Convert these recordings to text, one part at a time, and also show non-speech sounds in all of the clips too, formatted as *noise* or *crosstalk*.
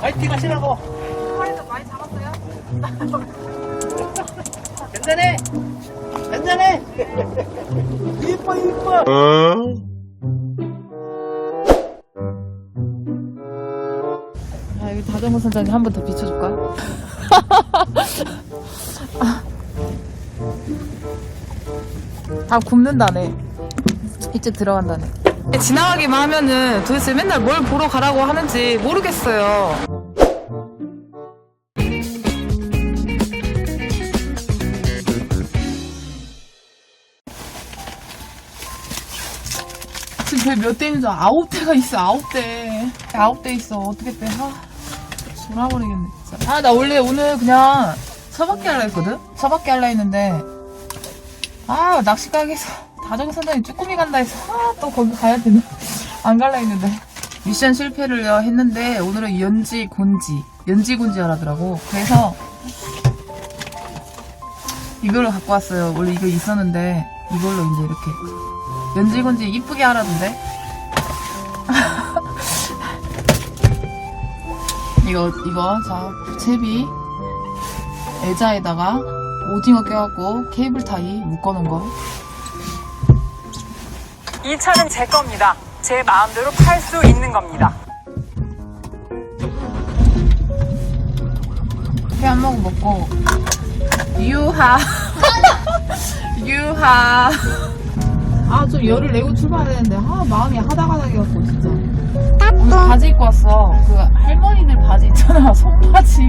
화이팅 하시라고. 파리도 많이 잡았어요? *laughs* 괜찮해. 괜찮해. *laughs* 이뻐 이뻐. 아, 여기 다정호 선장님 한 번 더 비춰줄까? 다 *laughs* 굽는다네. 이제 들어간다네. 지나가기만 하면은 도대체 맨날 뭘 보러 가라고 하는지 모르겠어요. 지금 배몇 대인 줄? 아홉 대가 있어, 아홉 대. 아홉 대 있어. 어떻게 빼? 아, 돌아버리겠네, 진짜. 아, 나 원래 오늘 그냥 서밖에 할라 했거든? 서밖에 할라 했는데, 아, 낚시 가게에서 다정이 선장이 쭈꾸미 간다 해서, 아, 또 거기 가야 되네. 안 갈라 했는데. 미션 실패를 했는데, 오늘은 연지, 곤지. 연지, 곤지 하라더라고. 그래서, 이걸로 갖고 왔어요. 원래 이거 있었는데, 이걸로 이제 이렇게. 연지 곤지 이쁘게 하라던데? *laughs* 이거, 이거, 자, 채비, 애자에다가 오징어 껴갖고 케이블 타이 묶어놓은 거. 이 차는 제 겁니다. 제 마음대로 팔 수 있는 겁니다. 회한 모금 먹고, 유하. *laughs* 유하. 아, 좀 열을 내고 출발해야 되는데, 아, 마음이 하다가다해갖고, 진짜. 오늘 바지 입고 왔어. 그, 할머니들 바지 있잖아. *laughs* 손바지.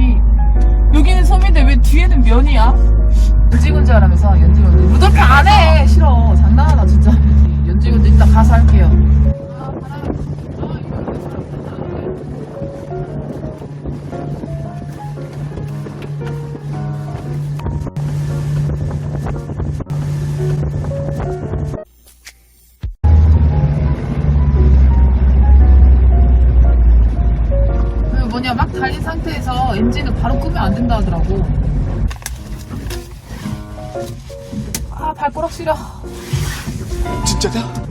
여기는 섬인데 왜 뒤에는 면이야? 연지건지 하라면서, 연지건지. 루돌프 안 해! 싫어. 장난하나, 진짜. 연지건지 이따 가서 할게요. 그 뭐냐 막 달린 상태에서 엔진을 바로 끄면 안 된다 하더라고. 아 발가락 시려. 진짜다?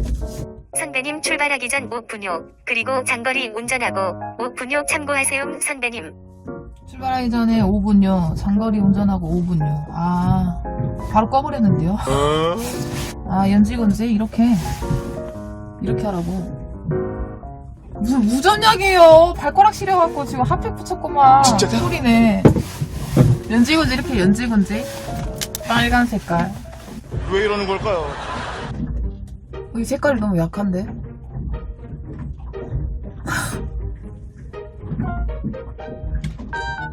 선배님 출발하기 전 5분요. 그리고 장거리 운전하고 5분요 참고하세요 선배님. 출발하기 전에 5분요. 장거리 운전하고 5분요. 아 바로 꺼버렸는데요. 아 연지건지 이렇게 이렇게 하라고. 무슨 무전약이에요. 발가락 시려갖고 지금 핫팩 붙였구만. 진짜다? 소리네. 연지건지 이렇게 연지건지 빨간 색깔. 왜 이러는 걸까요? 이 색깔이 너무 약한데? *laughs*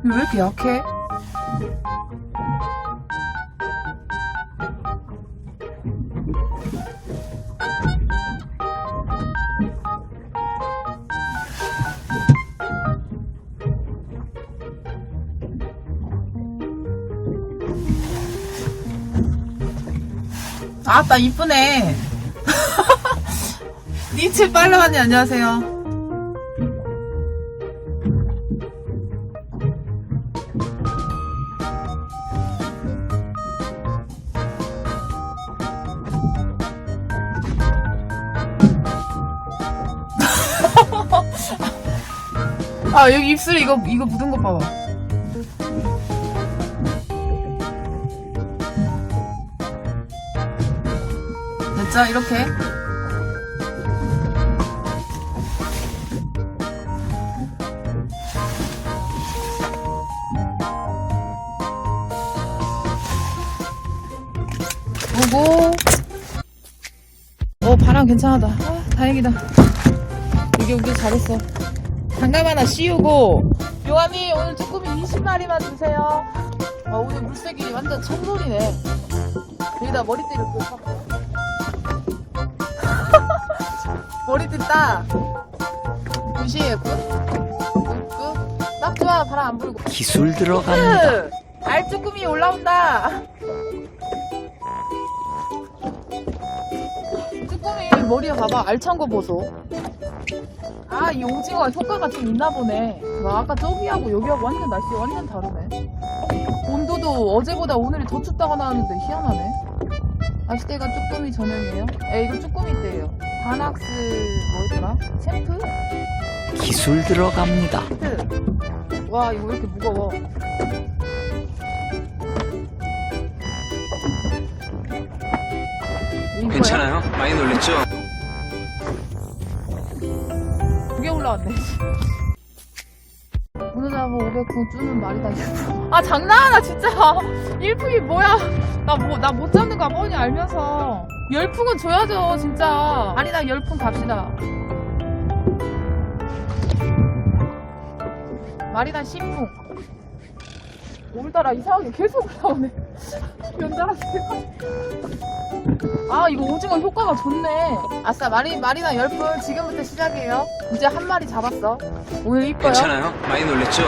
왜 이렇게 약해? 아따 이쁘네 *laughs* 니츠 빨라하니 안녕하세요. *laughs* 아 여기 입술에 이거 이거 묻은 거 봐봐. 됐죠 이렇게. 오고. 어 바람 괜찮하다. 아, 다행이다. 여기 오길 잘했어. 장갑 하나 씌우고. 용암이 오늘 쭈꾸미 20마리만 주세요. 아, 오늘 물색이 완전 청솔이네. 여기다 머리띠를 또 머리띠 따 무시해 굿굿딱 좋아 바람 안 불고 기술 들어갑니다. 알쭈꾸미 올라온다. 쭈꾸미 머리에 봐봐. 알찬 거 보소. 아, 이 오징어가 효과가 좀 있나 보네. 와, 아까 저기하고 여기하고 완전 날씨 완전 다르네. 온도도 어제보다 오늘이 더 춥다고 나왔는데 희한하네. 낚시대가 쭈꾸미 전용이에요? 에, 이거 쭈꾸미 때예요. 바낙스 뭐였더라? 챔프? 기술 들어갑니다. 히트. 와, 이거 왜 이렇게 무거워? 이거야? 괜찮아요? 많이 놀랬죠? 두개 올라왔네. 문어잡아 500분 쭈는 말이 다. 일품. 아 장난하나 진짜. 일품이 뭐야? 나 뭐 나 못 잡는 거 뻔히 알면서 열풍은 줘야죠 진짜. 아니다 열풍 갑시다. 말이다 신풍. 오늘따라 이상하게 계속 올라오네. *laughs* 연달아 아 이거 오징어 효과가 좋네. 아싸 마리 마리나 열풍 지금부터 시작이에요. 이제 한 마리 잡았어. 오늘 이뻐요. 괜찮아요? 많이 놀랬죠?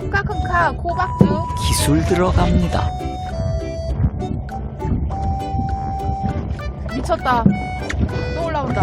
콩카콩카 코박주. 기술 들어갑니다. 미쳤다. 또 올라온다.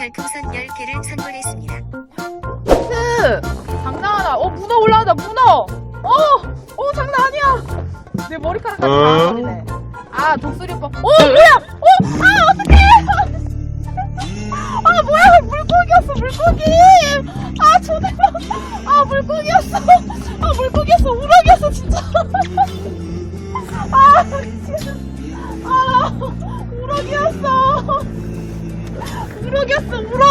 별풍선 10개를 선물했습니다. 히트 장난하나 어 문어 올라온다 문어! 어 어 장난 아니야! 내 머리카락까지 다 버리네 아 독수리 오빠 어 뭐야! 어 아 어떡해! 아 뭐야! 물고기였어 물고기! 아 초대박 아 물고기였어. 아 물고기였어. 우럭이었어 진짜. 아 미치겠어 아 우럭이었어 우럭이었어 우럭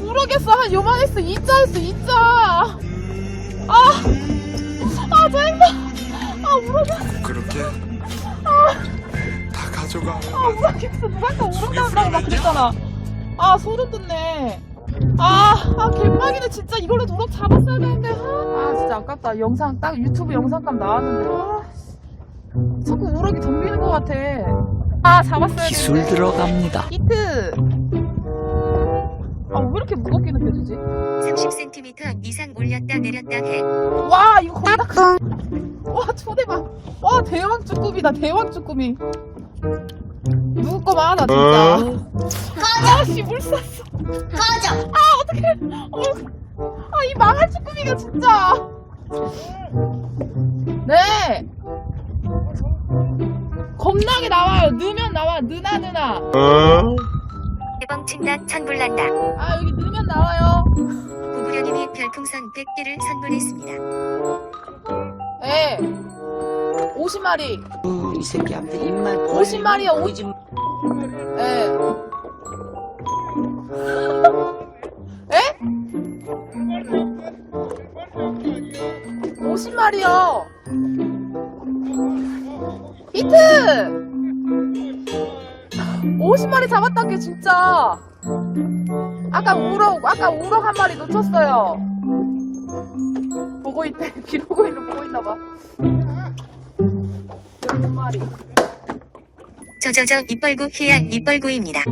우럭이었어 한 요만했어 이자였어 이자 아아 짜증나 아 우럭이었어 그렇게 다 가져가. 아 우럭이었어 누가 아까 우럭 나온다고 막 그랬잖아 아 소름 돋네 아, 아, 개빡이네, 진짜. 이걸로 누럭 잡았어야 되는데. 아, 아, 진짜 아깝다. 영상, 딱 유튜브 영상감 나왔는데. 아, 씨. 자꾸 우럭이 덤비는 것 같아. 아, 잡았어야 기술 되는데. 들어갑니다. 히트! 아, 왜 이렇게 무겁게 느껴지지? 30cm 이상 올렸다 내렸다 해. 와, 이거 거의 다. 큰- 와, 초대박. 와, 대왕 쭈꾸미다, 대왕 쭈꾸미. 누구 거 많아, 진짜. 아, 씨, 물 쐈어. 가자. 아, 어떡해. 어, 아, 이 망할 쭈꾸미가 진짜. 네. 겁나게 나와요. 넣으면 나와. 느나, 느나. 대방 친다 천불난다. 아, 여기 넣으면 나와요. 구부려님이 별풍선 100개를 선물했습니다. 예. 50마리. 음, 이 새끼한테 입만 50마리야, 오- 보이지 예. 에? 50마리요. 히트! 50마리 잡았단 게 진짜. 아까 우럭, 아까 우럭 한 마리 놓쳤어요. 보고 있대. *laughs* 비로고 있는 보고 있나봐. 한 마리. 저저저 입벌구 희야 입벌구입니다.